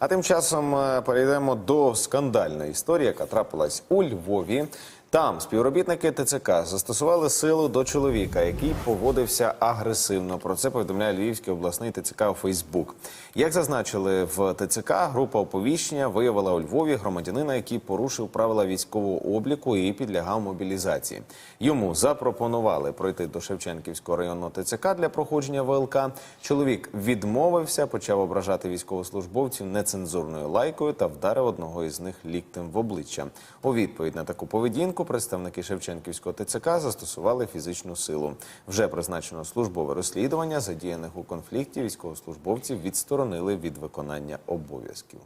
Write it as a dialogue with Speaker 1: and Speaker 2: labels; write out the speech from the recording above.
Speaker 1: А тим часом е, перейдемо до скандальної історії, яка трапилась у Львові. Там співробітники ТЦК застосували силу до чоловіка, який поводився агресивно. Про це повідомляє Львівський обласний ТЦК у Фейсбук. Як зазначили в ТЦК, група оповіщення виявила у Львові громадянина, який порушив правила військового обліку і підлягав мобілізації. Йому запропонували пройти до Шевченківського районного ТЦК для проходження ВЛК. Чоловік відмовився, почав ображати військовослужбовців нецензурною лайкою та вдарив одного із них ліктем в обличчя. У відповідь на таку поведінку представники Шевченківського ТЦК застосували фізичну силу. Вже призначено службове розслідування, задіяних у конфлікті військовослужбовців відсторонили від виконання обов'язків.